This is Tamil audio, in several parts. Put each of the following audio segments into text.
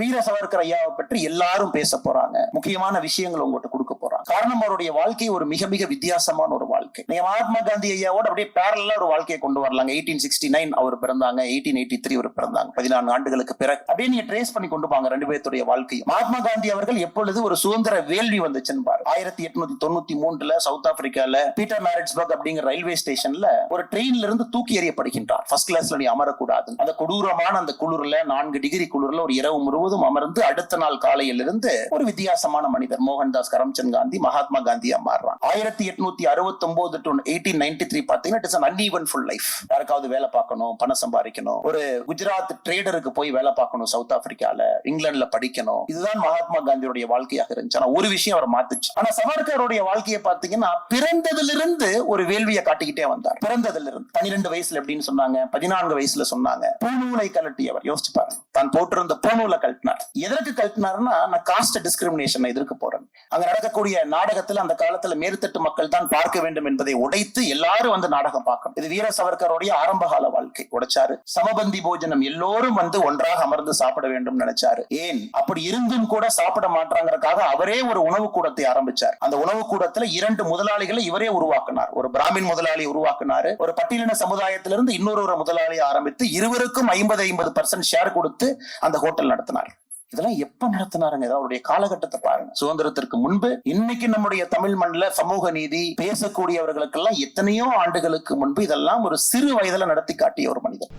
வீர சவர்கர் ஐயாவை பற்றி எல்லாரும் பேச போறாங்க. முக்கியமான விஷயங்கள் உங்கள்கிட்ட கொடுக்க போறாங்க. காரணம் அவருடைய வாழ்க்கை ஒரு மிக மிக வித்தியாசமான ஒரு வாழ்க்கை. நீங்க மகாத்மா காந்தி ஐயாவோட அப்படியே பேரலா ஒரு வாழ்க்கையை கொண்டு வரலாங்க. எயிட்டீன் சிக்ஸ்டி நைன் அவர் பிறந்தாங்க. எயிட்டீன் எயிட்டி த்ரீ அவர் பிறந்தாங்க. பதினான்கு ஆண்டுகளுக்கு பிறகு. அப்படியே நீங்க ட்ரேஸ் பண்ணி கொண்டு போங்க ரெண்டு பேருடைய வாழ்க்கையும் மகாத்மா காந்தி அவர்கள் எப்பொழுது ஒரு சுதந்திர வேள்வி வந்துச்சுன்னு பாரு. ஆயிரத்தி எட்நூத்தி தொண்ணூத்தி மூன்றுல சவுத் ஆப்பிரிக்கால பீட்டர் மேரிட்ஸ்பர்க் அப்படிங்கிற ரயில்வே ஸ்டேஷன்ல ஒரு ட்ரெயின்ல இருந்து தூக்கி எறியப்படுகின்றார். ஃபர்ஸ்ட் கிளாஸ்ல நீ அமரக்கூடாது. அந்த கொடூரமான அந்த குளிர்ல நான்கு டிகிரி குளிர்ல ஒரு இரவு முழுவதும் அமர்ந்து அடுத்த நாள் காலையிலிருந்து ஒரு வித்தியாசமான மனிதர் மோகன்தாஸ் கரம்சந்த் காந்தி மகாத்மா காந்தியா மாறுறான். ஆயிரத்தி எட்நூத்தி அறுபத்தி ஒன்பது டு எயிட்டீன் நைன்டி த்ரீ பார்த்தீங்கன்னா it's an uneven full life யாருக்காவது வேலை பார்க்கணும் பணம் சம்பாதிக்கணும். ஒரு குஜராத் ட்ரேடருக்கு போய் வேலை பார்க்கணும் சவுத் ஆப்பிரிக்கால இங்கிலாந்துல படிக்கணும். இதுதான் மகாத்மா காந்தியுடைய வாழ்க்கையாக இருந்துச்சு. ஆனா ஒரு விஷயம் அவரை மாத்துச்சு. ஆனா சவர்கருடைய வாழ்க்கையை பார்த்தீங்கன்னா பிறந்ததிலிருந்து ஒரு வேள்வியை காட்டிக்கிட்டே வந்தார். பிறந்ததிலிருந்து. பன்னிரெண்டு வயசுல எப்படின்னு சொன்னாங்க? பதினான்கு வயசுல சொன்னாங்க. பூநூலை கலட்டி அவர் யோசிச்சு பாருங்க. தான் போட்டிருந்த பூநூலை கழட்டினார். எதற்கு கழட்டினார்னா நான் காஸ்ட் டிஸ்கிரிமினேஷன் எதிர்க்க போறேன். அங்க நடக்கக்கூடிய நாடகத்துல அந்த காலத்துல மேற்தட்டு மக்கள் தான் பார்க்க வேண்டும் என்பதை உடைத்து எல்லாரும் வந்து நாடகம் பார்க்கணும். இது வீர சவர்கருடைய ஆரம்ப கால வாழ்க்கை. உடைச்சாரு. சமபந்தி போஜனம் எல்லோரும் வந்து ஒன்றாக அமர்ந்து சாப்பிட வேண்டும் நினைச்சாரு. ஏன்? அப்படி இருந்தும் கூட சாப்பிட மாட்டாங்கிறதுக்காக அவரே ஒரு உணவு கூடத்தை ஆரம்பிச்சார். அந்த உணவு கூடத்துல இரண்டு முதலாளிகளை இவரே உருவாக்கினார். ஒரு பிராமின் முதலாளி உருவாக்கினாரு. ஒரு பட்டியலின சமுதாயத்திலிருந்து இன்னொரு ஒரு முதலாளி ஆரம்பித்து இருவருக்கும் ஐம்பது ஐம்பது பர்சன்ட் ஷேர் கொடுத்து அந்த ஹோட்டல் நடத்தினார். இதெல்லாம் எப்ப நடத்தினாருங்க? அவருடைய காலகட்டத்தை பாருங்க. சுதந்திரத்திற்கு முன்பு இன்னைக்கு நம்முடைய தமிழ் மண்ணில் சமூக நீதி பேசக்கூடியவர்களுக்கெல்லாம் எத்தனையோ ஆண்டுகளுக்கு முன்பு இதெல்லாம் ஒரு சிறு வயதுல நடத்தி காட்டிய ஒரு மனிதர்.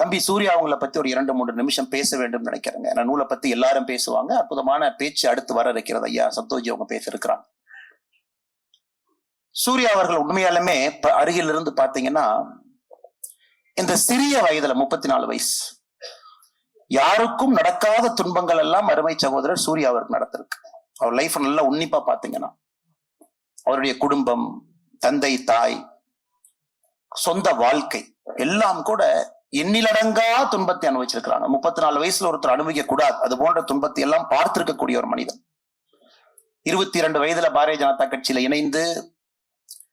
தம்பி சூர்யா அவங்கள பத்தி ஒரு இரண்டு மூன்று நிமிஷம் பேச வேண்டும் நினைக்கிறேங்க. நான் நூலை பத்தி எல்லாரும் பேசுவாங்க. அற்புதமான பேச்சு அடுத்து வர இருக்கிறது ஐயா சத்தோஜி அவங்க பேச இருக்கிறாங்க சூர்யா அவர்கள் உண்மையாலுமே அருகில் இருந்து பாத்தீங்கன்னா இந்த சிறிய வயதுல முப்பத்தி நாலு வயசு யாருக்கும் நடக்காத துன்பங்கள் எல்லாம் அருமை சகோதரர் சூர்யா அவருக்கு நடத்திருக்கு அவர் லைஃப் நல்லா உன்னிப்பா பாத்தீங்கன்னா அவருடைய குடும்பம் தந்தை தாய் சொந்த வாழ்க்கை எல்லாம் கூட எண்ணிலடங்கா துன்பத்தை அனுபவிச்சிருக்கிறாங்க. முப்பத்தி நாலு வயசுல ஒருத்தர் அனுபவிக்க கூடாது அது போன்ற துன்பத்தை எல்லாம் பார்த்திருக்கக்கூடிய ஒரு மனிதன். இருபத்தி இரண்டு வயதுல பாரதிய ஜனதா கட்சியில இணைந்து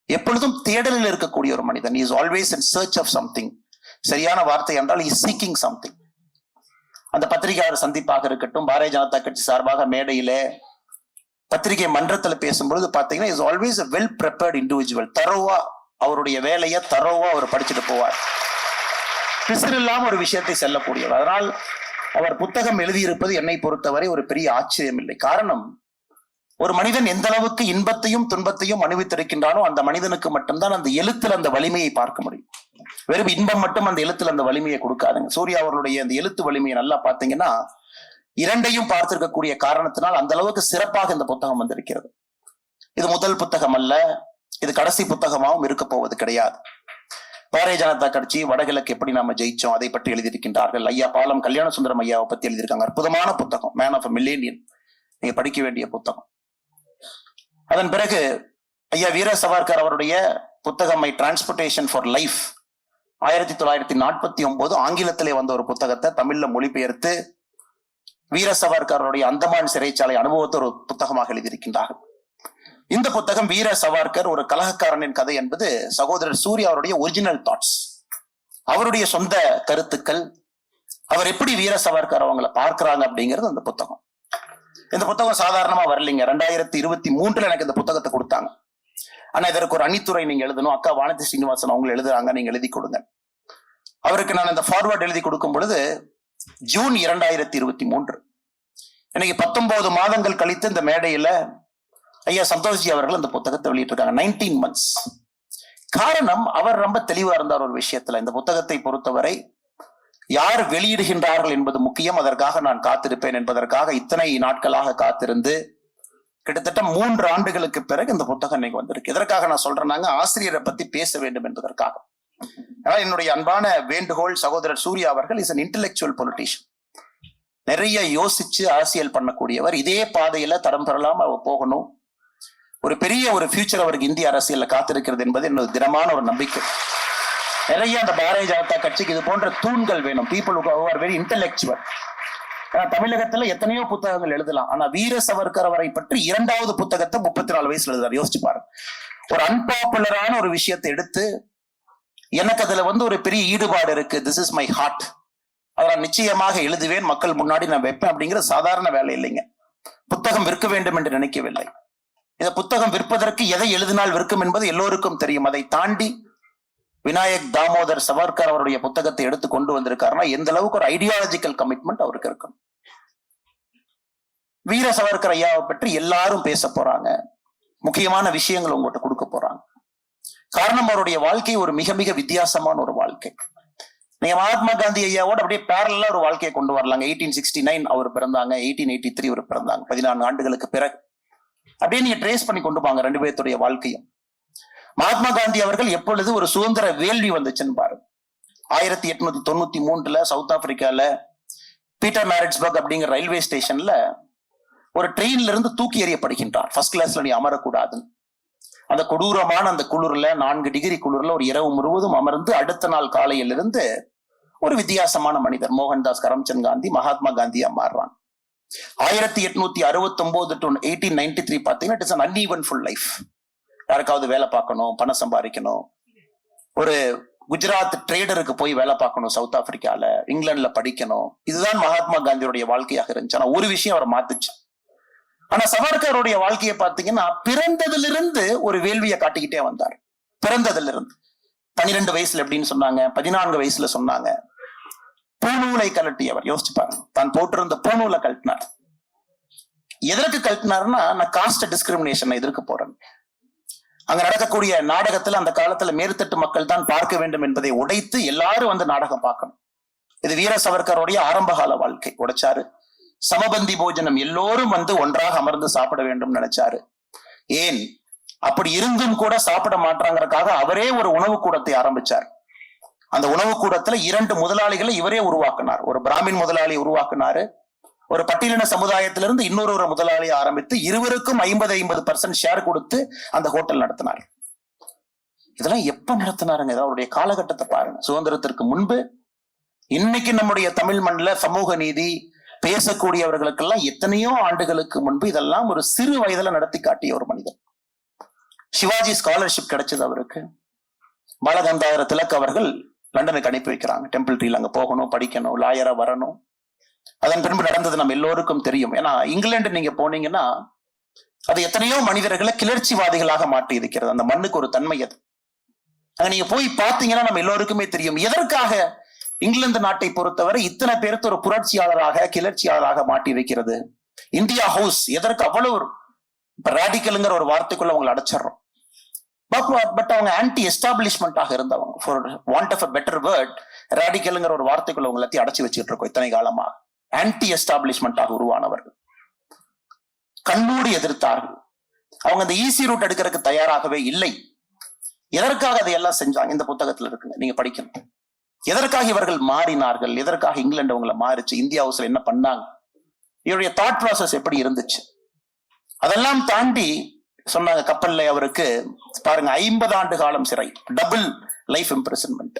எப்பொழுதும் தேடலில் இருக்கக்கூடிய ஒரு மனிதன். Is always in search of something சரியான வார்த்தை என்றால் இஸ் சீக்கிங் சம்திங் அந்த பத்திரிகையாளர் சந்திப்பாக இருக்கட்டும் பாரதிய ஜனதா கட்சி சார்பாக மேடையிலே பத்திரிகை மன்றத்தில் பேசும்பொழுது பார்த்தீங்கன்னா is always a well prepared individual தரோவா அவருடைய வேலையை தரோவா அவர் படிச்சுட்டு போவார். பிசிறு இல்லாமல் ஒரு விஷயத்தை செல்லக்கூடியவர். அதனால் அவர் புத்தகம் எழுதியிருப்பது என்னை பொறுத்தவரை ஒரு பெரிய ஆச்சரியம் இல்லை காரணம் ஒரு மனிதன் எந்த அளவுக்கு இன்பத்தையும் துன்பத்தையும் அனுபவித்திருக்கின்றானோ அந்த மனிதனுக்கு மட்டும்தான் அந்த எழுத்துல அந்த வலிமையை பார்க்க முடியும். வெறும் இன்பம் மட்டும் அந்த எழுத்துல அந்த வலிமையை கொடுக்காதுங்க. சூர்யா அவர்களுடைய அந்த எழுத்து வலிமையை நல்லா பார்த்தீங்கன்னா இரண்டையும் பார்த்திருக்கக்கூடிய காரணத்தினால் அந்த அளவுக்கு சிறப்பாக இந்த புத்தகம் வந்திருக்கிறது. இது முதல் புத்தகம் அல்ல இது கடைசி புத்தகமாகவும் இருக்க போவது கிடையாது. பாரதிய ஜனதா கட்சி வடகிழக்கு எப்படி நாம ஜெயிச்சோம் அதை பற்றி எழுதியிருக்கின்றார்கள். ஐயா பாலம் கல்யாண சுந்தரம் ஐயாவை பத்தி எழுதியிருக்காங்க. அற்புதமான புத்தகம். மேன் ஆஃப் மில்லேனியன் நீங்க படிக்க வேண்டிய புத்தகம். அதன் பிறகு ஐயா வீர சவார்கர் அவருடைய புத்தகம் மை டிரான்ஸ்போர்டேஷன் ஃபார் லைஃப் ஆயிரத்தி தொள்ளாயிரத்தி நாற்பத்தி ஒன்பது ஆங்கிலத்திலே வந்த ஒரு புத்தகத்தை தமிழ்ல மொழிபெயர்த்து வீர சவார்கருடைய அந்தமான் சிறைச்சாலை அனுபவத்தை ஒரு புத்தகமாக எழுதியிருக்கின்றார்கள். இந்த புத்தகம் வீர சவார்கர் ஒரு கலகக்காரனின் கதை என்பது சகோதரர் சூர்யா அவருடைய ஒரிஜினல் தாட்ஸ் அவருடைய சொந்த கருத்துக்கள் அவர் எப்படி வீர சவார்கர் அவங்கள பார்க்கிறாங்க அப்படிங்கிறது அந்த புத்தகம். இந்த புத்தகம் சாதாரணமா வரலைங்க. ரெண்டாயிரத்தி இருபத்தி மூன்றுல எனக்கு இந்த புத்தகத்தை கொடுத்தாங்க. ஆனா இதற்கு ஒரு அணித்துறை நீங்க எழுதணும். அக்கா வானதி ஸ்ரீனிவாசன் அவங்க எழுதுறாங்க. நீங்க எழுதி கொடுங்க. அவருக்கு நான் இந்த ஃபார்வர்ட் எழுதி கொடுக்கும் பொழுது ஜூன் இரண்டாயிரத்தி இருபத்தி மூன்று. இன்னைக்கு பத்தொன்பது மாதங்கள் கழித்து இந்த மேடையில ஐயா சந்தோஷ்ஜி அவர்கள் இந்த புத்தகத்தை வெளியிட்டிருக்காங்க. நைன்டீன் மந்த்ஸ் காரணம் அவர் ரொம்ப தெளிவா இருந்தார் ஒரு விஷயத்துல. இந்த புத்தகத்தை பொறுத்தவரை யார் வெளியிடுகின்றார்கள் என்பது முக்கியம். அதற்காக நான் காத்திருப்பேன் என்பதற்காக இத்தனை நாட்களாக காத்திருந்து கிட்டத்தட்ட மூன்று ஆண்டுகளுக்கு பிறகு இந்த புத்தகம் இன்னைக்கு வந்திருக்கு. இதற்காக நான் சொல்றேன்னாங்க ஆசிரியரை பத்தி பேச வேண்டும் என்பதற்காக. ஆனால் என்னுடைய அன்பான வேண்டுகோள் சகோதரர் சூர்யா அவர்கள் இஸ் அன் இன்டெலெக்சுவல் பொலிட்டீஷியன் நிறைய யோசிச்சு அரசியல் பண்ணக்கூடியவர். இதே பாதையில தரம் பெறலாம் அவர் போகணும். ஒரு பெரிய ஒரு ஃபியூச்சர் அவருக்கு இந்திய அரசியல்ல காத்திருக்கிறது என்பது என்னோட தினமான ஒரு நம்பிக்கை. நிறைய அந்த பாரதிய ஜனதா கட்சிக்கு இது போன்ற தூண்கள் வேணும். பீப்புள் ஆர் வெரி இன்டெலெக்சுவல் தமிழகத்துல எத்தனையோ புத்தகங்கள் எழுதலாம். ஆனா வீர சவர்கர் அவரை பற்றி இரண்டாவது புத்தகத்தை முப்பத்தி நாலு வயசுல எழுதுறாரு. யோசிச்சு பாருங்க. ஒரு அன்பாப்புலரான ஒரு விஷயத்தை எடுத்து எனக்கு அதுல வந்து ஒரு பெரிய ஈடுபாடு இருக்கு. திஸ் இஸ் மை ஹார்ட் அதை நான் நிச்சயமாக எழுதுவேன். மக்கள் முன்னாடி நான் வைப்பேன் அப்படிங்கிறது சாதாரண வேலை இல்லைங்க. புத்தகம் விற்க வேண்டும் என்று நினைக்கவில்லை. இந்த புத்தகம் விற்பதற்கு எதை எழுதினால் விற்கும் என்பது எல்லோருக்கும் தெரியும். அதை தாண்டி விநாயக் தாமோதர் சவர்கர் அவருடைய புத்தகத்தை எடுத்து கொண்டு வந்திருக்காருன்னா எந்த அளவுக்கு ஒரு ஐடியாலஜிக்கல் கமிட்மெண்ட் அவருக்கு இருக்கும்? வீர சவர்கர் ஐயாவை பற்றி எல்லாரும் பேச போறாங்க. முக்கியமான விஷயங்கள் உங்கள்கிட்ட கொடுக்க போறாங்க. காரணம் அவருடைய வாழ்க்கை ஒரு மிக மிக வித்தியாசமான ஒரு வாழ்க்கை. நீங்க மகாத்மா காந்தி ஐயாவோட அப்படியே பேரலா ஒரு வாழ்க்கையை கொண்டு வரலாங்க. எயிட்டீன் சிக்ஸ்டி நைன் அவர் பிறந்தாங்க எயிட்டீன் எயிட்டி த்ரீ அவர் பிறந்தாங்க. பதினான்கு ஆண்டுகளுக்கு பிறகு. அப்படியே நீங்க ட்ரேஸ் பண்ணி கொண்டு போங்க ரெண்டு பேர்த்துடைய வாழ்க்கையும். மகாத்மா காந்தி அவர்கள் எப்பொழுது ஒரு சுதந்திர வேள்வி வந்துச்சுன்னு பாருங்க ஆயிரத்தி எட்நூத்தி தொண்ணூத்தி மூன்றுல சவுத் ஆப்பிரிக்கால பீட்டர் மேரிட்ஸ்பர்க் அப்படிங்கிற ரயில்வே ஸ்டேஷன்ல ஒரு ட்ரெயின்ல இருந்து தூக்கி எறியப்படுகின்றார். ஃபர்ஸ்ட் கிளாஸ்ல நீ அமரக்கூடாதுன்னு. அந்த கொடூரமான அந்த குளிர்ல நான்கு டிகிரி குளிர்ல ஒரு இரவு முழுவதும் அமர்ந்து அடுத்த நாள் காலையிலிருந்து ஒரு வித்தியாசமான மனிதர் மோகன்தாஸ் கரம்சந்த் காந்தி மகாத்மா காந்தியா மாறுறான் ஆயிரத்தி எட்நூத்தி அறுபத்தி ஒன்பது டு எயிட்டீன் நைன்டி த்ரீ பாத்தீங்கன்னா it's an uneven full life யாருக்காவது வேலை பார்க்கணும் பணம் சம்பாதிக்கணும். ஒரு குஜராத் ட்ரேடருக்கு போய் வேலை பார்க்கணும் சவுத் ஆப்பிரிக்கால இங்கிலாந்துல படிக்கணும். இதுதான் மகாத்மா காந்தியுடைய வாழ்க்கையாக இருந்துச்சு. ஆனா ஒரு விஷயம் அவரை மாத்துச்சு. ஆனா சவர்கருடைய வாழ்க்கையை பார்த்தீங்கன்னா பிறந்ததிலிருந்து ஒரு வேள்வியை காட்டிக்கிட்டே வந்தார். பிறந்ததிலிருந்து. பனிரெண்டு வயசுல எப்படின்னு சொன்னாங்க பதினான்கு வயசுல சொன்னாங்க. பூநூலை கழட்டியவர் யோசிச்சு பாருங்க. தான் போட்டிருந்த பூநூலை கழட்டினார். எதற்கு கழட்டினாருன்னா நான் காஸ்ட் டிஸ்கிரிமினேஷன் எதிர்க்க போறேன். அங்க நடக்கக்கூடிய நாடகத்துல அந்த காலத்துல மேற்தட்டு மக்கள் தான் பார்க்க வேண்டும் என்பதை உடைத்து எல்லாரும் வந்து நாடகம் பார்க்கணும். இது வீர சவர்கருடைய ஆரம்பகால வாழ்க்கை உடைச்சாரு. சமபந்தி போஜனம் எல்லோரும் வந்து ஒன்றாக அமர்ந்து சாப்பிட வேண்டும் நினைச்சாரு. ஏன்? அப்படி இருந்தும் கூட சாப்பிட மாட்டாங்கிறதுக்காக அவரே ஒரு உணவு கூடத்தை ஆரம்பிச்சார். அந்த உணவு கூடத்துல இரண்டு முதலாளிகளை இவரே உருவாக்கினார். ஒரு பிராமின் முதலாளி உருவாக்குனாரு. ஒரு பட்டியலின சமுதாயத்திலிருந்து இன்னொரு ஒரு முதலாளியை ஆரம்பித்து இருவருக்கும் ஐம்பது ஐம்பது பர்சன்ட் ஷேர் கொடுத்து அந்த ஹோட்டல் நடத்தினார். இதெல்லாம் எப்ப நடத்தினாருங்க? அவருடைய காலகட்டத்தை பாருங்க. சுதந்திரத்திற்கு முன்பு இன்னைக்கு நம்முடைய தமிழ் மண்ணில் சமூக நீதி பேசக்கூடியவர்களுக்கெல்லாம் எத்தனையோ ஆண்டுகளுக்கு முன்பு இதெல்லாம் ஒரு சிறு வயதுல நடத்தி காட்டிய ஒரு மனிதன். சிவாஜி ஸ்காலர்ஷிப் கிடைச்சது அவருக்கு. பாலகந்தார திலக் அவர்கள் லண்டனுக்கு அனுப்பி வைக்கிறாங்க. டெம்பிள் ட்ரீல அங்க போகணும் படிக்கணும் லாயரா வரணும். அதன் பின்பு நடந்தது நம்ம எல்லோருக்கும் தெரியும். ஏன்னா இங்கிலாந்து நீங்க போனீங்கன்னா அது எத்தனையோ மனிதர்களை கிளர்ச்சிவாதிகளாக மாற்றி இருக்கிறது அந்த மண்ணுக்கு ஒரு தன்மை அது. அங்க நீங்க போய் பார்த்தீங்கன்னா நம்ம எல்லோருக்குமே தெரியும். எதற்காக இங்கிலாந்து நாட்டை பொறுத்தவரை இத்தனை பேருக்கு ஒரு புரட்சியாளராக கிளர்ச்சியாளராக மாட்டி வைக்கிறது இந்தியா ஹவுஸ் எதற்கு அவ்வளவு ஒரு ரேடிக்கலுங்கிற ஒரு வார்த்தைக்குள்ள அவங்களை அடைச்சிடுறோம். பட் அவங்க ஆன்டி எஸ்டாப்ளிஷ்மெண்டாக இருந்தவங்க. For want of a better word ரேடிக்கலுங்கிற ஒரு வார்த்தைக்குள்ள அவங்க எல்லாத்தையும் அடைச்சி வச்சுட்டு இருக்கோம் இத்தனை காலமா ஆன்டி எஸ்டாப்ளிஷ்மெண்டாக உருவானவர்கள். கண்மூடி எதிர்த்தார்கள். அவங்க அந்த ஈஸி ரூட் எடுக்கிறதுக்கு தயாராகவே இல்லை. எதற்காக அதையெல்லாம் செஞ்சாங்க? இந்த புத்தகத்துல இருக்குங்க. நீங்க படிக்கணும். எதற்காக இவர்கள் மாறினார்கள்? எதற்காக இங்கிலாந்து அவங்களை மாறிச்சு? இந்தியா ஹவுஸ்ல என்ன பண்ணாங்க? இவருடைய தாட் ப்ராசஸ் எப்படி இருந்துச்சு? அதெல்லாம் தாண்டி சொன்னாங்க கப்பல்ல அவருக்கு பாருங்க ஐம்பது ஆண்டு காலம் சிறை. டபுள் லைஃப் இம்ப்ரெசன்மெண்ட்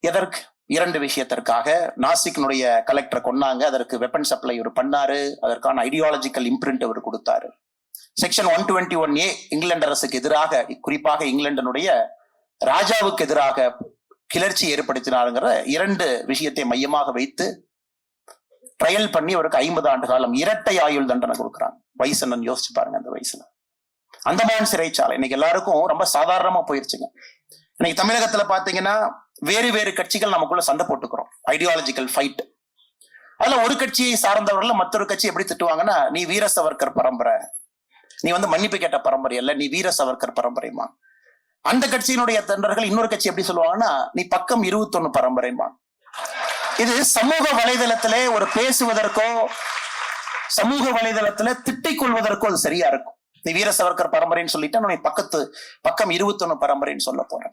எதற்கு? இரண்டு விஷயத்திற்காக நாசிக்னுடைய கலெக்டரை கொன்னாங்க. அதற்கு வெப்பன் சப்ளை இவர் பண்ணாரு. அதற்கான ஐடியாலஜிக்கல் இம்ப்ரிண்ட் அவர் கொடுத்தாரு. Section one twenty one A England அரசுக்கு எதிராக குறிப்பாக இங்கிலாந்தினுடைய ராஜாவுக்கு எதிராக கிளர்ச்சி ஏற்படுத்தினாருங்கிற இரண்டு விஷயத்தை மையமாக வைத்து ட்ரையல் பண்ணி அவருக்கு ஐம்பது ஆண்டு காலம் இரட்டை ஆயுள் தண்டனை கொடுக்குறாங்க. வயசு என்னன்னு யோசிச்சு பாருங்க அந்த வயசுல. அந்தமான் சிறைச்சாலை. இன்னைக்கு எல்லாருக்கும் ரொம்ப சாதாரணமா போயிருச்சுங்க. இன்னைக்கு தமிழகத்துல பாத்தீங்கன்னா வேறு வேறு கட்சிகள் நமக்குள்ள சண்டை போட்டுக்கிறோம். ஐடியாலஜிக்கல் ஃபைட் அதுல ஒரு கட்சியை சார்ந்தவர்கள் மற்றொரு கட்சி எப்படி திட்டுவாங்கன்னா நீ வீர சவர்கர் பரம்பரை. நீ வந்து மன்னிப்பு கேட்ட பரம்பரை அல்ல நீ வீர சவர்கர் பரம்பரைமா அந்த கட்சியினுடைய தொண்டர்கள் இன்னொரு கட்சி எப்படி சொல்லுவாங்கன்னா நீ பக்கம் இருபத்தொன்னு பரம்பரைமா இது சமூக வலைதளத்திலே ஒரு பேசுவதற்கோ சமூக வலைதளத்துல திட்டிக் கொள்வதற்கோ அது சரியா இருக்கும். நீ வீர சவர்கர் பரம்பரைன்னு சொல்லிட்டு நான் பக்கத்து பக்கம் இருபத்தொன்னு பரம்பரைன்னு சொல்ல போறேன்.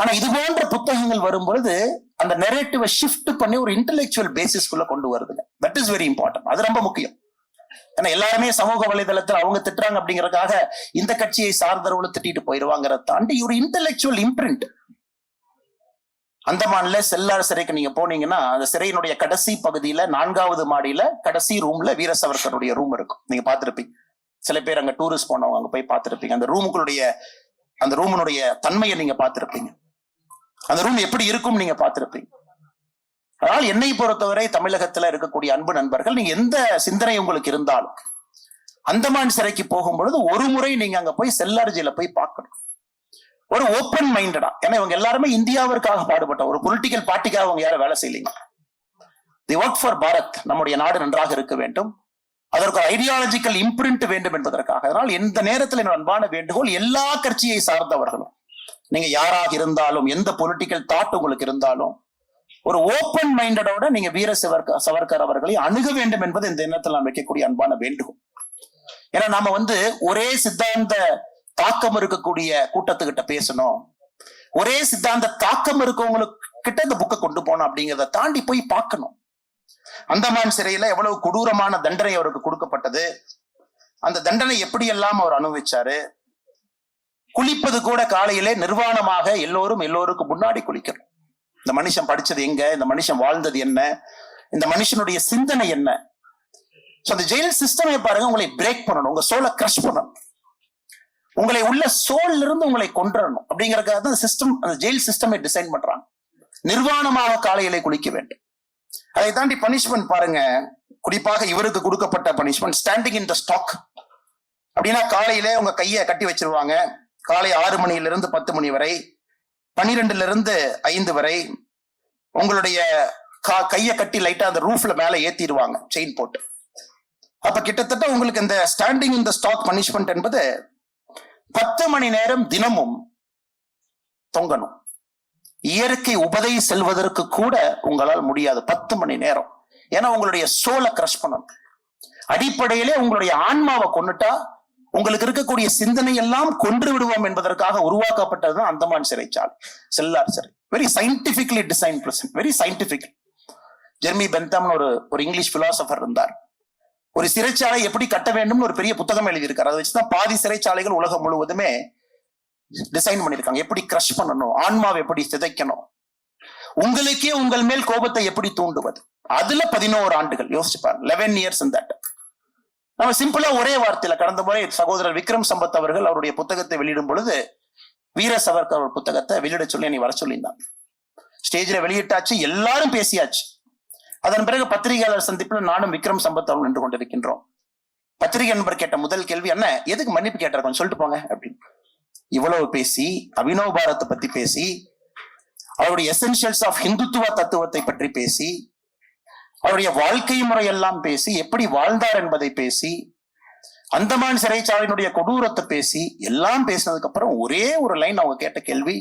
ஆனா இது போன்ற புத்தகங்கள் வரும்பொழுது அந்த நெரேட்டிவை ஷிஃப்ட் பண்ணி ஒரு இன்டெலெக்சுவல் பேசிஸ்குள்ள கொண்டு வருதுங்க. தட் இஸ் வெரி இம்பார்ட்டன்ட் அது ரொம்ப முக்கியம். ஏன்னா எல்லாருமே சமூக வலைதளத்தில் அவங்க திட்டுறாங்க அப்படிங்கறதுக்காக இந்த கட்சியை சார்ந்தவர்களும் திட்டிட்டு போயிருவாங்கிறத தாண்டி ஒரு இன்டலெக்சுவல் இம்ப்ரிண்ட் அந்தமான்ல செல்லார் சிறைக்கு நீங்க போனீங்கன்னா அந்த சிறையினுடைய கடைசி பகுதியில நான்காவது மாடியில கடைசி ரூம்ல வீர சவர்கருடைய ரூம் இருக்கும். நீங்க பாத்திருப்பீங்க சில பேர் அங்க டூரிஸ்ட் போனவங்க அங்க போய் பார்த்திருப்பீங்க. அந்த ரூமுக்குடைய அந்த ரூமினுடைய தன்மையை நீங்க பார்த்திருப்பீங்க. அந்த ரூம் எப்படி இருக்கும் நீங்க பார்த்திருப்பீங்க. அதனால் என்னை பொறுத்தவரை தமிழகத்துல இருக்கக்கூடிய அன்பு நண்பர்கள் நீங்க எந்த சிந்தனை உங்களுக்கு இருந்தாலும் அந்தமான் சிறைக்கு போகும் பொழுது ஒரு முறை நீங்க அங்க போய் செல்லார்ஜியில போய் பார்க்கணும். ஒரு ஓப்பன் மைண்டடா ஏன்னா இவங்க எல்லாருமே இந்தியாவிற்காக பாடுபட்ட ஒரு பொலிட்டிக்கல் பார்ட்டிக்காக அவங்க யாரும் வேலை செய்யலீங்க. தி ஒர்க் ஃபார் பாரத் நம்முடைய நாடு நன்றாக இருக்க வேண்டும். அதற்கு ஐடியாலஜிக்கல் இம்ப்ரிண்ட் வேண்டும் என்பதற்காக. அதனால் எந்த நேரத்தில் என்னோட அன்பான வேண்டுகோள் எல்லா கட்சியை சார்ந்தவர்களும் நீங்க யாராக இருந்தாலும் எந்த பொலிட்டிக்கல் தாட் உங்களுக்கு இருந்தாலும் ஒரு ஓப்பன் மைண்டடோட நீங்க வீர சவர்கர் சவர்கர் அவர்களை அணுக வேண்டும் என்பது இந்த எண்ணத்தில் நான் வைக்கக்கூடிய அன்பான வேண்டுகோள். ஏன்னா நாம வந்து ஒரே சித்தாந்த தாக்கம் இருக்கக்கூடிய கூட்டத்துக்கிட்ட பேசணும். ஒரே சித்தாந்த தாக்கம் இருக்கவங்களுக்கு கிட்ட இந்த புக்கை கொண்டு போனோம் அப்படிங்கிறத தாண்டி போய் பார்க்கணும். அந்தமான் சிறையில எவ்வளவு கொடூரமான தண்டனை அவருக்கு கொடுக்கப்பட்டது. அந்த தண்டனை எப்படியெல்லாம் அவர் அனுபவிச்சாரு? குளிப்பது கூட காலையிலே நிர்வாணமாக எல்லோரும் எல்லோருக்கும் முன்னாடி குளிக்கணும். இந்த மனுஷன் படிச்சது எங்க? இந்த மனுஷன் வாழ்ந்தது என்ன? இந்த மனுஷனுடைய சிந்தனை என்ன? ஸோ அந்த ஜெயில் சிஸ்டமே பாருங்க உங்களை பிரேக் பண்ணணும். உங்க சோலை கிரஷ் பண்ணணும். உங்களை உள்ள சோல்ல இருந்து உங்களை கொண்டுறணும் அப்படிங்கறதுக்காக தான் சிஸ்டம் அந்த ஜெயில் சிஸ்டமை டிசைன் பண்றாங்க. நிர்வாணமாக காலையிலே குளிக்க வேண்டும். அதை தாண்டி பனிஷ்மெண்ட் பாருங்க. குறிப்பாக இவருக்கு கொடுக்கப்பட்ட punishment standing in the stock அப்படின்னா காலையிலே உங்க கையை கட்டி வச்சிருவாங்க. காலை ஆறு மணியிலிருந்து பத்து மணி வரை பன்னிரெண்டுல இருந்து ஐந்து வரை உங்களுடைய கா- கையை கட்டி லைட்டா அந்த ரூஃப்ல மேல ஏத்திடுவாங்க செயின் போட்டு. அப்ப கிட்டத்தட்ட உங்களுக்கு இந்த ஸ்டாண்டிங் இந்த ஸ்டாக் பனிஷ்மெண்ட் என்பது பத்து மணி நேரம் தினமும் தொங்கணும். இயற்கை உபதை செல்வதற்கு கூட உங்களால் முடியாது பத்து மணி நேரம். ஏன்னா உங்களுடைய சோலை கிரஷ் பண்ணணும். அடிப்படையிலே உங்களுடைய ஆன்மாவை கொன்னுட்டா உங்களுக்கு இருக்கக்கூடிய சிந்தனை எல்லாம் கொன்று விடுவோம் என்பதற்காக உருவாக்கப்பட்டதுதான் அந்தமான் சிறைச்சாலை. செல்லார் சிறை. Very scientifically design prison very scientific Jeremy பென்தம்னு ஒரு ஒரு இங்கிலீஷ் பிலாசபர் இருந்தார். ஒரு சிறைச்சாலை எப்படி கட்ட வேண்டும்னு ஒரு பெரிய புத்தகம் எழுதியிருக்காரு. அதை வச்சுதான் பாதி சிறைச்சாலைகள் உலகம் முழுவதுமே டிசைன் பண்ணிருக்காங்க எப்படி கிரஷ் பண்ணணும்? ஆன்மாவை எப்படி சிதைக்கணும்? உங்களுக்கே உங்கள் மேல் கோபத்தை எப்படி தூண்டுவது? அதுல பதினோரு ஆண்டுகள். யோசிச்சு பாருங்க. லெவன் இயர்ஸ் தட் நம்ம சிம்பிளா ஒரே வார்த்தையில கடந்த முறை சகோதரர் விக்ரம் சம்பத் அவர்கள் அவருடைய புத்தகத்தை வெளியிடும் பொழுது வீர சவர்கர் ஒரு புத்தகத்தை வெளியிட சொல்லி நீ வர சொல்லியிருந்தான் ஸ்டேஜ்ல வெளியிட்டாச்சு எல்லாரும் பேசியாச்சு. அதன் பிறகு பத்திரிகையாளர் சந்திப்புல நானும் விக்ரம் சம்பத் அவர்கள் நின்று கொண்டிருக்கின்றோம். பத்திரிகை நண்பர் கேட்ட முதல் கேள்வி என்ன எதுக்கு மன்னிப்பு கேட்டார் கொஞ்சம் சொல்லிட்டு போங்க அப்படின்னு. இவ்வளவு பேசி அபினவ் பாரத்தை பத்தி பேசி அவருடைய எசென்சியல்ஸ் ஆஃப் ஹிந்துத்துவ தத்துவத்தை பற்றி பேசி அவருடைய வாழ்க்கை முறை எல்லாம் பேசி எப்படி வாழ்ந்தார் என்பதை பேசி அந்தமான் சிறைச்சாலையினுடைய கொடூரத்தை பேசி எல்லாம் பேசினதுக்கு அப்புறம் ஒரே ஒரு லைன் அவங்க கேட்ட கேள்வி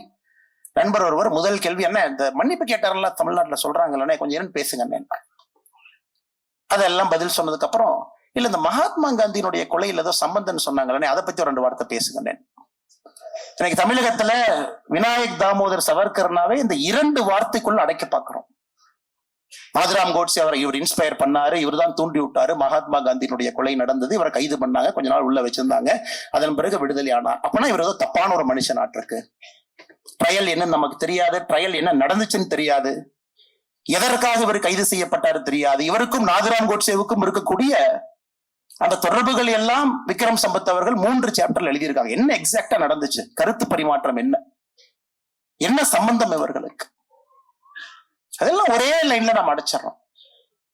நண்பர் ஒருவர் முதல் கேள்வி என்ன? இந்த மன்னிப்பு கேட்டாரல்ல தமிழ்நாட்டுல சொல்றாங்கல்ல கொஞ்சம் நேரம் பேசுங்க அதெல்லாம் பதில் சொன்னதுக்கு அப்புறம் இல்ல இந்த மகாத்மா காந்தியினுடைய கொலையில ஏதோ சம்பந்தம் சொன்னாங்களே அதை பத்தி ரெண்டு வார்த்தை பேசுங்க இன்னைக்கு தமிழகத்துல விநாயக் தாமோதர் சவர்கர்னாவே இந்த இரண்டு வார்த்தைக்குள்ள அடைக்க பார்க்கிறோம். நாதராம் கோட்ஸே அவரை இவர் இன்ஸ்பயர் பண்ணாரு. இவர் தான் தூண்டி விட்டாரு. மகாத்மா காந்தியினுடைய கொலை நடந்தது. இவரை கைது பண்ணாங்க. கொஞ்ச நாள் உள்ள வச்சிருந்தாங்க. அதன் பிறகு விடுதலை ஆனார். அப்பனா இவர் ஏதோ தப்பான ஒரு மனுஷன் ஆட்டிருக்கு. ட்ரையல் என்ன நமக்கு தெரியாது. ட்ரையல் என்ன நடந்துச்சுன்னு தெரியாது. எதற்காக இவர் கைது செய்யப்பட்டாரு தெரியாது. இவருக்கும் நாதுராம் கோட்சேவுக்கும் இருக்கக்கூடிய அந்த தொடர்புகள் எல்லாம் விக்ரம் சம்பத் அவர்கள் மூன்று சாப்டர்ல எழுதியிருக்காங்க. என்ன எக்ஸாக்டா நடந்துச்சு? கருத்து பரிமாற்றம் என்ன? என்ன சம்பந்தம் இவர்களுக்கு? அதெல்லாம் ஒரே லைன்ல நம்ம அடைச்சிடறோம்.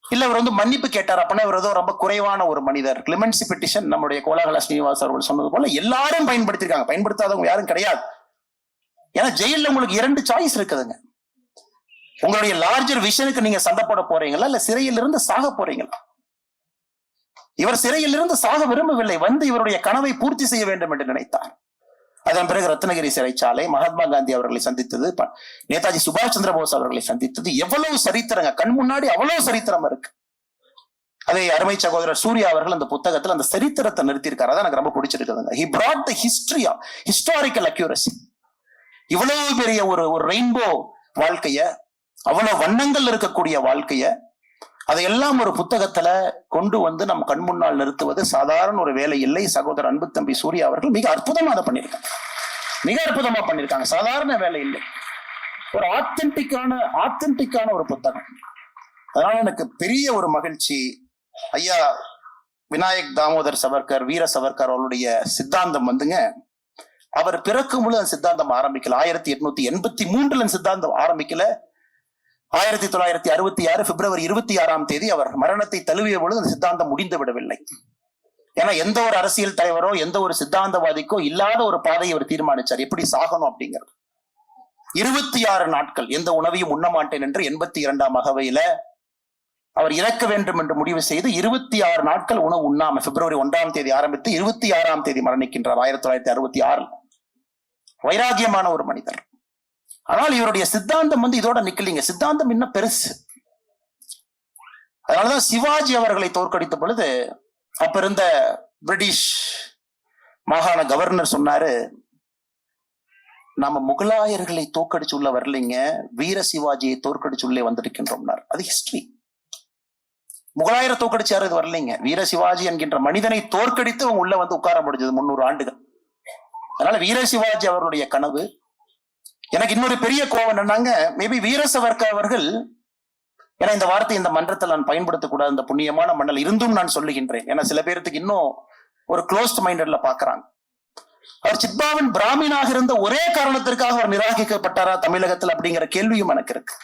இல்ல இவர் வந்து மன்னிப்பு கேட்டார் அப்படின்னா இவர் ஏதோ ரொம்ப குறைவான ஒரு மனிதர். கிளிமென்சி பெட்டிஷன் நம்முடைய கோலாகல ஸ்ரீனிவாஸ் அவர்கள் சொன்னது போல எல்லாரும் பயன்படுத்திருக்காங்க பயன்படுத்தாதவங்க யாரும் கிடையாது. ஏன்னா ஜெயில உங்களுக்கு இரண்டு சாய்ஸ் இருக்குதுங்க. உங்களுடைய லார்ஜர் விஷனுக்கு நீங்க சண்டை போட போறீங்களா இல்ல சிறையில் இருந்து சாக போறீங்களா? இவர் சிறையில் இருந்து சாக விரும்பவில்லை. வந்து இவருடைய கனவை பூர்த்தி செய்ய வேண்டும் என்று நினைத்தார். அதன் பிறகு ரத்னகிரி சிறைச்சாலை மகாத்மா காந்தி அவர்களை சந்தித்தது நேதாஜி சுபாஷ் சந்திர போஸ் அவர்களை சந்தித்தது. எவ்வளவு சரித்திரங்க. கண் முன்னாடி அவ்வளவு சரித்திரம் இருக்கு. அதை அருமை சகோதரர் சூர்யா அவர்கள் அந்த புத்தகத்துல அந்த சரித்திரத்தை நிறுத்தியிருக்காரு. அதான் எனக்கு ரொம்ப பிடிச்சிருக்குதுங்க. ஹி பிராட் த ஹிஸ்டரியா ஹிஸ்டாரிக்கல் அக்யூரசி இவ்வளவு பெரிய ஒரு ஒரு ரெயின்போ வாழ்க்கைய அவ்வளவு வண்ணங்கள் இருக்கக்கூடிய வாழ்க்கைய அதையெல்லாம் ஒரு புத்தகத்துல கொண்டு வந்து நம் கண் முன்னால் நிறுத்துவது சாதாரண ஒரு வேலை இல்லை. சகோதரர் அன்பு தம்பி சூர்யா அவர்கள் மிக அற்புதமா அதை பண்ணியிருக்காங்க. மிக அற்புதமா பண்ணியிருக்காங்க. சாதாரண வேலை இல்லை. ஒரு ஆத்தென்டிக்கான ஆத்தென்டிக்கான ஒரு புத்தகம். அதனால எனக்கு பெரிய ஒரு மகிழ்ச்சி. ஐயா விநாயக் தாமோதர் சவர்கர் வீர சவர்கர் அவருடைய சித்தாந்தம் வந்துங்க. அவர் பிறக்கும் பொழுது அந்த சித்தாந்தம் ஆரம்பிக்கல. ஆயிரத்தி எட்நூத்தி எண்பத்தி மூன்றுல சித்தாந்தம் ஆரம்பிக்கல. ஆயிரத்தி தொள்ளாயிரத்தி அறுபத்தி ஆறு பிப்ரவரி இருபத்தி ஆறாம் தேதி அவர் மரணத்தை தழுவிய பொழுது அந்த சித்தாந்தம் முடிந்து விடவில்லை. ஏன்னா எந்த ஒரு அரசியல் தலைவரோ எந்த ஒரு சித்தாந்தவாதிக்கோ இல்லாத ஒரு பாதையை அவர் தீர்மானிச்சார். எப்படி சாகணும் அப்படிங்கிறது. இருபத்தி ஆறு நாட்கள் எந்த உணவையும் உண்ண மாட்டேன் என்று எண்பத்தி இரண்டாம் அகவையில அவர் இறக்க வேண்டும் என்று முடிவு செய்து இருபத்தி ஆறு நாட்கள் உணவு உண்ணாம பிப்ரவரி ஒன்றாம் தேதி ஆரம்பித்து இருபத்தி ஆறாம் தேதி மரணிக்கின்றார் ஆயிரத்தி தொள்ளாயிரத்தி அறுபத்தி ஆறில். வைராகியமான ஒரு மனிதர். ஆனால் இவருடைய சித்தாந்தம் வந்து இதோட நிக்கலீங்க. சித்தாந்தம் இன்னும் பெருசு. அதனாலதான் சிவாஜி அவர்களை தோற்கடித்த பொழுது அப்ப இருந்த பிரிட்டிஷ் மாகாண கவர்னர் சொன்னாரு நாம முகலாயர்களை தோற்கடிச்சு உள்ள வரலைங்க. வீர சிவாஜியை தோற்கடிச்சு உள்ளே வந்திருக்கின்றோம்னார். அது ஹிஸ்டரி முகலாயரை தோற்கடிச்சு யாரும் இது வரலைங்க. வீர சிவாஜி என்கின்ற மனிதனை தோற்கடித்து அவங்க உள்ள வந்து உட்கார முடிஞ்சது முன்னூறு ஆண்டுகள். அதனால வீர சிவாஜி அவருடைய கனவு எனக்கு இன்னொரு பெரிய கோவம் என்னன்னாங்க மேபி வீரசவர்க்க அவர்கள் ஏன்னா இந்த வார்த்தை இந்த மன்றத்தில் நான் பயன்படுத்தக்கூடாது இந்த புண்ணியமான மண்டல் இருந்தும் நான் சொல்லுகின்றேன். ஏன்னா சில பேர்த்துக்கு இன்னும் ஒரு க்ளோஸ்ட் மைண்டட்ல பாக்குறாங்க அவர் சித்பாவின் பிராமினாக இருந்த ஒரே காரணத்திற்காக அவர் நிராகரிக்கப்பட்டாரா தமிழகத்தில் அப்படிங்கிற கேள்வியும் எனக்கு இருக்கு.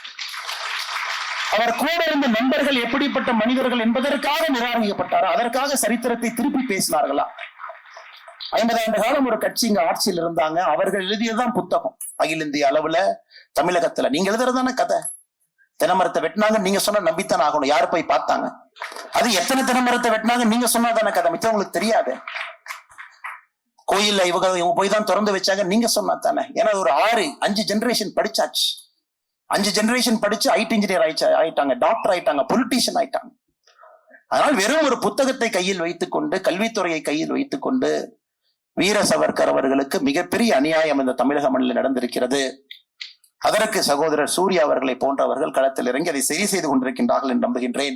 அவர் கூட இருந்த நண்பர்கள் எப்படிப்பட்ட மனிதர்கள் என்பதற்காக நிராகரிக்கப்பட்டாரா அதற்காக சரித்திரத்தை திருப்பி பேசினார்களா? ஐம்பது ஆண்டு காலம் ஒரு கட்சி இங்க ஆட்சியில் இருந்தாங்க. அவர்கள் எழுதியதுதான் புத்தகம். அகில இந்திய அளவுல தமிழகத்துல. நீங்க எழுதுறதான கதை. தினமரத்தை வெட்டினாங்க நீங்க சொன்னா நம்பித்தான் ஆகணும். யாரு போய் பார்த்தாங்க? அது எத்தனை தினமரத்தை வெட்டினாங்க நீங்க சொன்னாதான கதை. மிச்சம் உங்களுக்கு தெரியாது. கோயில்ல இவங்க இவங்க போய் தான் திறந்து வச்சாங்க நீங்க சொன்னா தானே ஏன்னா ஒரு ஆறு அஞ்சு ஜெனரேஷன் படிச்சாச்சு. அஞ்சு ஜெனரேஷன் படிச்சு ஐடி இன்ஜினியர் ஆயிடுச்சு ஆயிட்டாங்க. டாக்டர் ஆயிட்டாங்க பொலிட்டீஷியன் ஆயிட்டாங்க. அதனால் வெறும் ஒரு புத்தகத்தை கையில் வைத்துக்கொண்டு கல்வித்துறையை கையில் வைத்துக்கொண்டு வீர சவர்கர் அவர்களுக்கு மிகப்பெரிய அநியாயம் இந்த தமிழக மண்ணில் நடந்திருக்கிறது. அதற்கு சகோதரர் சூர்யா அவர்களை போன்றவர்கள் களத்தில் இறங்கி அதை சரி செய்து கொண்டிருக்கின்றார்கள் என்று நம்புகின்றேன்.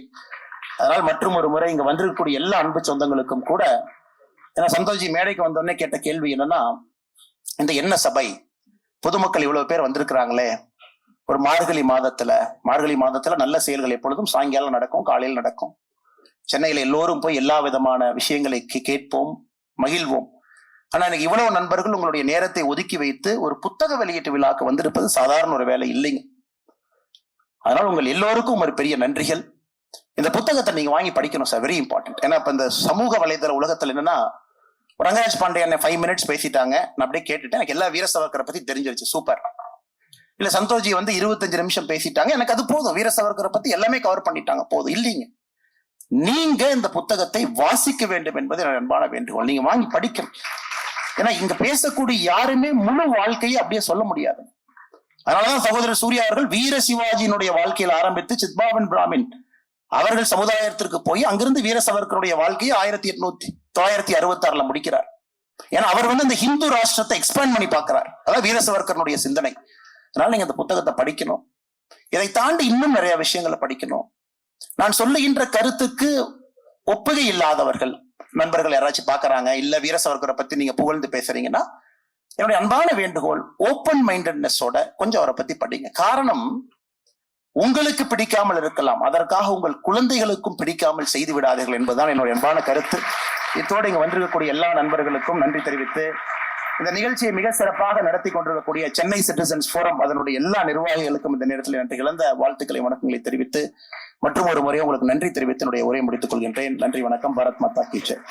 அதனால் மற்றும் ஒரு முறை இங்க வந்திருக்கக்கூடிய எல்லா அன்பு சொந்தங்களுக்கும் கூட ஏன்னா சந்தோஷி மேடைக்கு வந்தோடனே கேட்ட கேள்வி என்னன்னா இந்த என்ன சபை? பொதுமக்கள் இவ்வளவு பேர் வந்திருக்கிறாங்களே. ஒரு மார்கழி மாதத்துல மார்கழி மாதத்துல நல்ல செயல்கள் எப்பொழுதும் சாயங்காலம் நடக்கும் காலையில் நடக்கும். சென்னையில எல்லோரும் போய் எல்லா விதமான விஷயங்களை கே- கேட்போம் மகிழ்வோம். ஆனா எனக்கு இவ்வளவு நண்பர்கள் உங்களுடைய நேரத்தை ஒதுக்கி வைத்து ஒரு புத்தக வெளியீட்டு விழாக்கு வந்திருப்பது சாதாரண ஒரு வேலை இல்லைங்க. அதனால் உங்கள் எல்லோருக்கும் ஒரு பெரிய நன்றிகள். இந்த புத்தகத்தை நீங்க வாங்கி படிக்கணும் சார் வெரி இம்பார்ட்டன்ட் ஏன்னா இப்ப இந்த சமூக வலைதள உலகத்துல என்னன்னா ரங்கராஜ் பாண்டே என்ன ஃபைவ் மினிட்ஸ் பேசிட்டாங்க. நான் அப்படியே கேட்டுட்டேன். எனக்கு எல்லா வீர சவர்கரை பத்தி தெரிஞ்சிருச்சு. சூப்பர் இல்ல சந்தோஷ்ஜி வந்து இருபத்தஞ்சு நிமிஷம் பேசிட்டாங்க. எனக்கு அது போதும். வீர சவர்கரை பத்தி எல்லாமே கவர் பண்ணிட்டாங்க. போதும். இல்லைங்க. நீங்க இந்த புத்தகத்தை வாசிக்க வேண்டும் என்பது என்னோட அன்பான வேண்டுகோள். நீங்க வாங்கி படிக்கணும். ஏன்னா இங்க பேசக்கூடிய யாருமே முழு வாழ்க்கையை அப்படியே சொல்ல முடியாது. அதனாலதான் சகோதரர் சூர்யா அவர்கள் வீர சிவாஜியினுடைய வாழ்க்கையில் ஆரம்பித்து சித்பாவன் பிராமின் அவர்கள் சமுதாயத்திற்கு போய் அங்கிருந்து வீர சவர்கருடைய வாழ்க்கையை ஆயிரத்தி எட்நூத்தி தொள்ளாயிரத்தி அறுபத்தி ஆறுல முடிக்கிறார். ஏன்னா அவர் வந்து இந்த ஹிந்து ராஷ்டிரத்தை எக்ஸ்பேண்ட் பண்ணி பார்க்கிறார். அதான் வீர சிந்தனை. அதனால நீங்க இந்த புத்தகத்தை படிக்கணும். இதை தாண்டி இன்னும் நிறைய விஷயங்களை படிக்கணும். நான் சொல்லுகின்ற கருத்துக்கு ஒப்புகை இல்லாதவர்கள் நண்பர்கள் யாராச்சும் பாக்குறாங்க இல்ல வீர சவர்கரை பத்தி நீங்க புகழ்ந்து பேசுறீங்கன்னா என்னுடைய அன்பான வேண்டுகோள் ஓப்பன் மைண்டட்னஸோட கொஞ்சம் அவரை பத்தி படிங்க. காரணம் உங்களுக்கு பிடிக்காமல் இருக்கலாம். அதற்காக உங்கள் குழந்தைகளுக்கும் பிடிக்காமல் செய்து விடாதீர்கள் என்பதுதான் என்னுடைய அன்பான கருத்து. இத்தோடு இங்க வந்திருக்கக்கூடிய எல்லா நண்பர்களுக்கும் நன்றி தெரிவித்து இந்த நிகழ்ச்சியை மிக சிறப்பாக நடத்தி கொண்டிருக்கக்கூடிய சென்னை சிட்டிசன்ஸ் ஃபோரம் அதனுடைய எல்லா நிர்வாகிகளுக்கும் இந்த நேரத்தில் நன்றி இழந்த வாழ்த்துக்களை வணக்கங்களை தெரிவித்து மற்றும் ஒரு முறை உங்களுக்கு நன்றி தெரிவித்து என்னுடைய உரையை முடித்துக் கொள்கின்றேன். நன்றி வணக்கம். பாரத் மாதா கீச்சர்